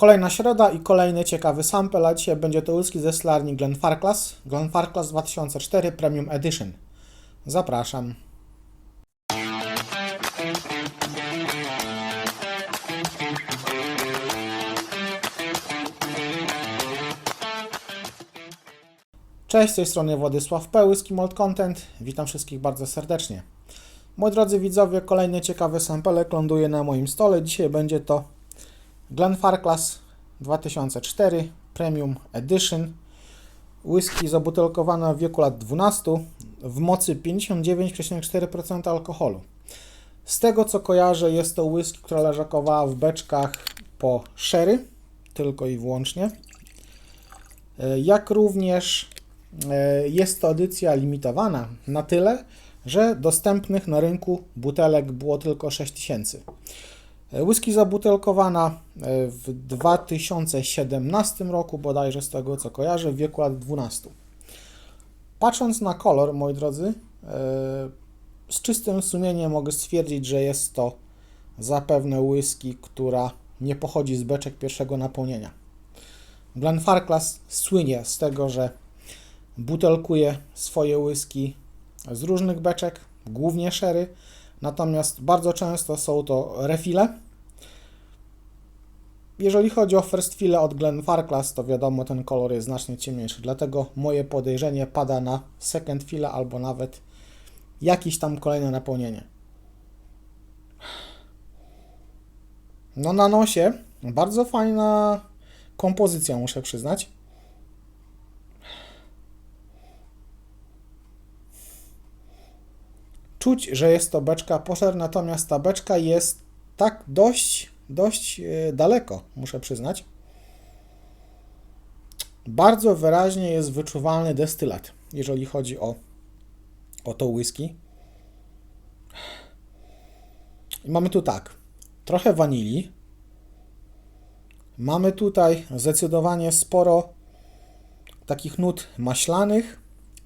Kolejna środa i kolejny ciekawy sample, a dzisiaj będzie to whisky ze szklarni Glenfarclas. Glenfarclas 2004 Premium Edition. Zapraszam. Cześć, z tej strony Władysław P. Whisky Malt Content. Witam wszystkich bardzo serdecznie. Moi drodzy widzowie, kolejny ciekawy sampelek ląduje na moim stole. Dzisiaj będzie to Glenfarclas 2004 Premium Edition. Whisky zabutelkowana w wieku lat 12 w mocy 59,4% alkoholu. Z tego co kojarzę, jest to whisky, która leżakowała w beczkach po sherry, tylko i wyłącznie. E, Jak również e, jest to edycja limitowana na tyle, że dostępnych na rynku butelek było tylko 6000. Whisky zabutelkowana e, w 2017 roku, bodajże z tego co kojarzę, w wieku lat 12. Patrząc na kolor, moi drodzy, e, z czystym sumieniem mogę stwierdzić, że jest to zapewne whisky, która nie pochodzi z beczek pierwszego napełnienia. Glenfarclas słynie z tego, że butelkuje swoje whisky z różnych beczek, głównie sherry, natomiast bardzo często są to refile. Jeżeli chodzi o first file od Glenfarclas, to wiadomo, ten kolor jest znacznie ciemniejszy, dlatego moje podejrzenie pada na second file albo nawet jakieś tam kolejne napełnienie. No na nosie bardzo fajna kompozycja, muszę przyznać. Czuć, że jest to beczka poszer, natomiast ta beczka jest tak dość, dość e, daleko, muszę przyznać. Bardzo wyraźnie jest wyczuwalny destylat, jeżeli chodzi o, o to whisky. Mamy tu tak, trochę wanilii. Mamy tutaj zdecydowanie sporo takich nut maślanych,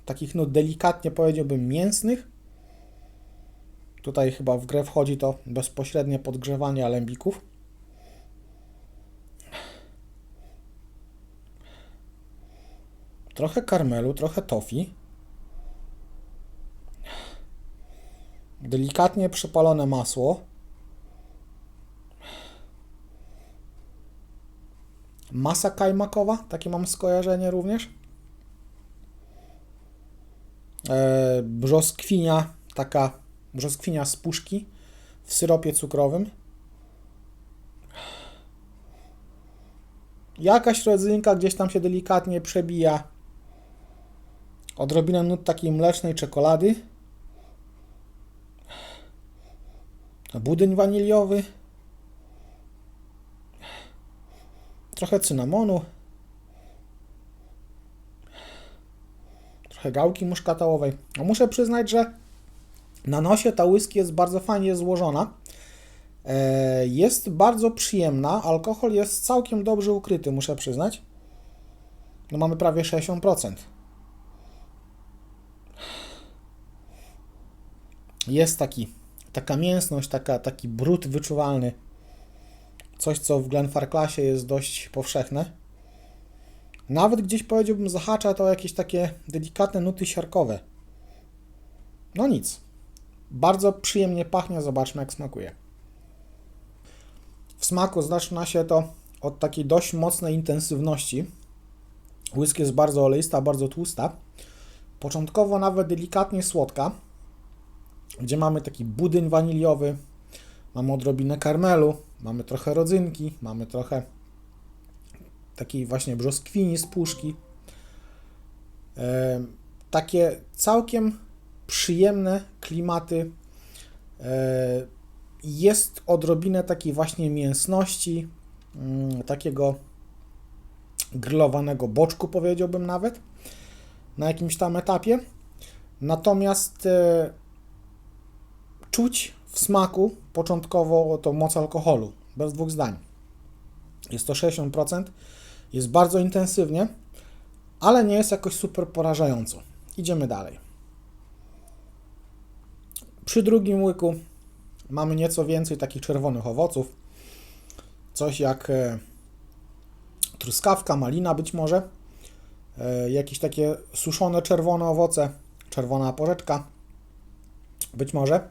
takich nut delikatnie powiedziałbym mięsnych. Tutaj chyba w grę wchodzi to bezpośrednie podgrzewanie alembików. Trochę karmelu, trochę tofi. Delikatnie przypalone masło. Masa kajmakowa, takie mam skojarzenie również. E, brzoskwinia, taka brzoskwinia z puszki w syropie cukrowym. Jakaś rodzynka gdzieś tam się delikatnie przebija. Odrobinę nut takiej mlecznej czekolady. Budyń waniliowy. Trochę cynamonu. Trochę gałki muszkatałowej. No muszę przyznać, że na nosie ta whisky jest bardzo fajnie złożona. E, Jest bardzo przyjemna. Alkohol jest całkiem dobrze ukryty, muszę przyznać. No mamy prawie 60%. Jest taki, taka mięsność, taka, taki brud wyczuwalny. Coś, co w Glenfarclasie jest dość powszechne. Nawet gdzieś powiedziałbym zahacza to jakieś takie delikatne nuty siarkowe. No nic. Bardzo przyjemnie pachnie, zobaczmy jak smakuje. W smaku zaczyna się to od takiej dość mocnej intensywności. Whisky jest bardzo oleista, bardzo tłusta. Początkowo nawet delikatnie słodka, gdzie mamy taki budyń waniliowy, mamy odrobinę karmelu, mamy trochę rodzynki, mamy trochę takiej właśnie brzoskwini z puszki. E, takie całkiem przyjemne klimaty. E, Jest odrobinę takiej właśnie mięsności, mm, takiego grillowanego boczku, powiedziałbym nawet, na jakimś tam etapie. Natomiast e, czuć w smaku początkowo to moc alkoholu, bez dwóch zdań. Jest to 60%, jest bardzo intensywnie, ale nie jest jakoś super porażająco. Idziemy dalej. Przy drugim łyku mamy nieco więcej takich czerwonych owoców. Coś jak e, truskawka, malina być może, e, jakieś takie suszone czerwone owoce, czerwona porzeczka, być może.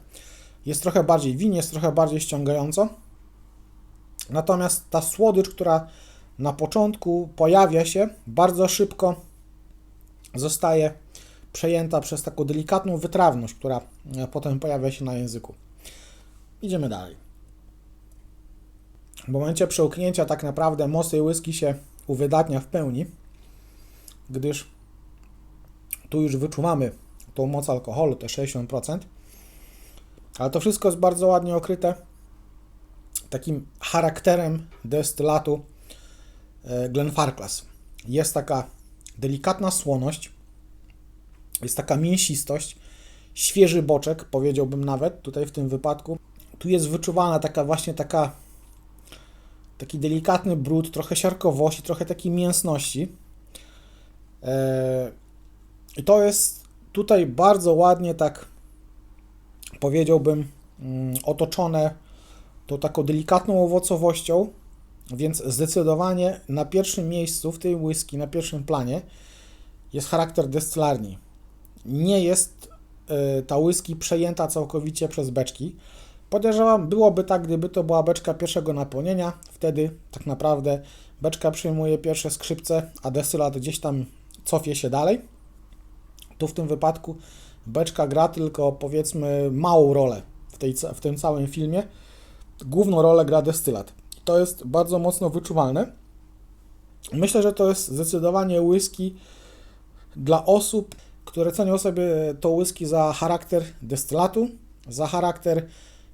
Jest trochę bardziej win, jest trochę bardziej ściągająco. Natomiast ta słodycz, która na początku pojawia się, bardzo szybko zostaje przejęta przez taką delikatną wytrawność, która e, potem pojawia się na języku. Idziemy dalej. W momencie przełknięcia tak naprawdę moc whisky się uwydatnia w pełni, gdyż tu już wyczuwamy tą moc alkoholu, te 60%, ale to wszystko jest bardzo ładnie okryte takim charakterem destylatu e, Glenfarclas. Jest taka delikatna słoność, jest taka mięsistość, świeży boczek, powiedziałbym nawet tutaj w tym wypadku. Tu jest wyczuwana taka właśnie taka taki delikatny brud, trochę siarkowości, trochę takiej mięsności. E, I to jest tutaj bardzo ładnie tak powiedziałbym mm, otoczone tą taką delikatną owocowością, więc zdecydowanie na pierwszym miejscu w tej whisky, na pierwszym planie jest charakter destylarni. Nie jest y, ta whisky przejęta całkowicie przez beczki. Podejrzewam, byłoby tak, gdyby to była beczka pierwszego napełnienia. Wtedy tak naprawdę beczka przyjmuje pierwsze skrzypce, a destylat gdzieś tam cofie się dalej. Tu w tym wypadku beczka gra tylko powiedzmy małą rolę w, tej, w tym całym filmie. Główną rolę gra destylat. To jest bardzo mocno wyczuwalne. Myślę, że to jest zdecydowanie whisky dla osób, które cenią sobie to whisky za charakter destylatu, za charakter,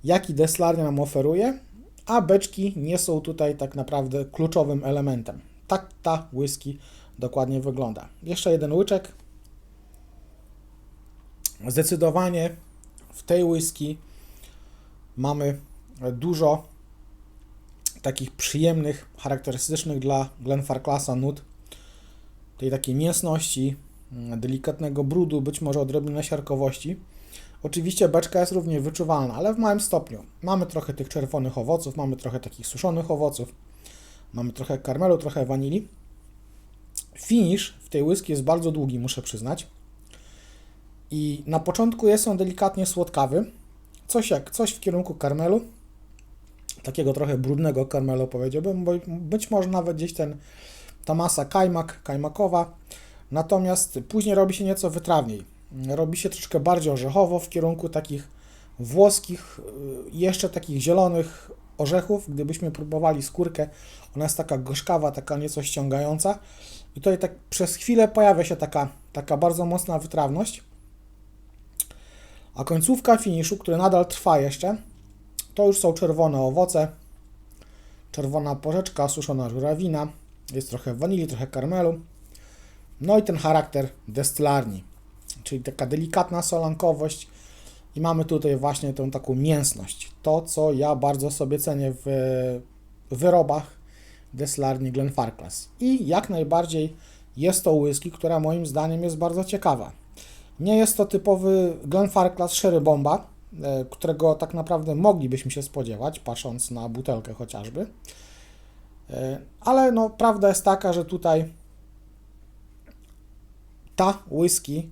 jaki destylarnia nam oferuje, a beczki nie są tutaj tak naprawdę kluczowym elementem. Tak ta whisky dokładnie wygląda. Jeszcze jeden łyczek. Zdecydowanie w tej whisky mamy dużo takich przyjemnych, charakterystycznych dla Glenfarclasa nut, tej takiej mięsności, delikatnego brudu, być może odrobinę siarkowości. Oczywiście beczka jest również wyczuwalna, ale w małym stopniu. Mamy trochę tych czerwonych owoców, mamy trochę takich suszonych owoców, mamy trochę karmelu, trochę wanilii. Finish w tej whisky jest bardzo długi, muszę przyznać. I na początku jest on delikatnie słodkawy, coś jak coś w kierunku karmelu, takiego trochę brudnego karmelu powiedziałbym, bo być może nawet gdzieś ten, ta masa kajmak, kajmakowa, natomiast później robi się nieco wytrawniej. Robi się troszkę bardziej orzechowo w kierunku takich włoskich, y, jeszcze takich zielonych orzechów. Gdybyśmy próbowali skórkę, ona jest taka gorzkawa, taka nieco ściągająca. I tutaj tak przez chwilę pojawia się taka, taka bardzo mocna wytrawność. A końcówka finiszu, który nadal trwa jeszcze, to już są czerwone owoce, czerwona porzeczka, suszona żurawina, jest trochę wanilii, trochę karmelu. No i ten charakter destylarni, czyli taka delikatna solankowość i mamy tutaj właśnie tą taką mięsność. To, co ja bardzo sobie cenię w wyrobach destylarni Glenfarclas. I jak najbardziej jest to whisky, która moim zdaniem jest bardzo ciekawa. Nie jest to typowy Glenfarclas Sherry Bomba, e, którego tak naprawdę moglibyśmy się spodziewać, patrząc na butelkę chociażby. E, ale no, prawda jest taka, że tutaj ta whisky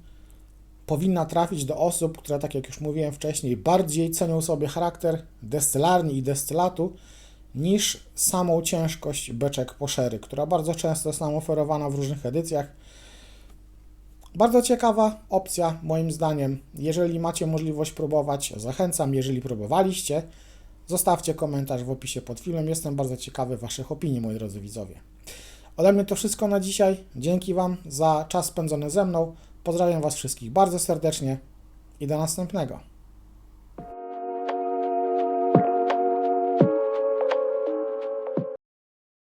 powinna trafić do osób, które, tak jak już mówiłem wcześniej, bardziej cenią sobie charakter destylarni i destylatu niż samą ciężkość beczek poszery, która bardzo często jest nam oferowana w różnych edycjach. Bardzo ciekawa opcja, moim zdaniem. Jeżeli macie możliwość próbować, zachęcam. Jeżeli próbowaliście, zostawcie komentarz w opisie pod filmem. Jestem bardzo ciekawy Waszych opinii, moi drodzy widzowie. Ode mnie to wszystko na dzisiaj. Dzięki Wam za czas spędzony ze mną. Pozdrawiam Was wszystkich bardzo serdecznie i do następnego.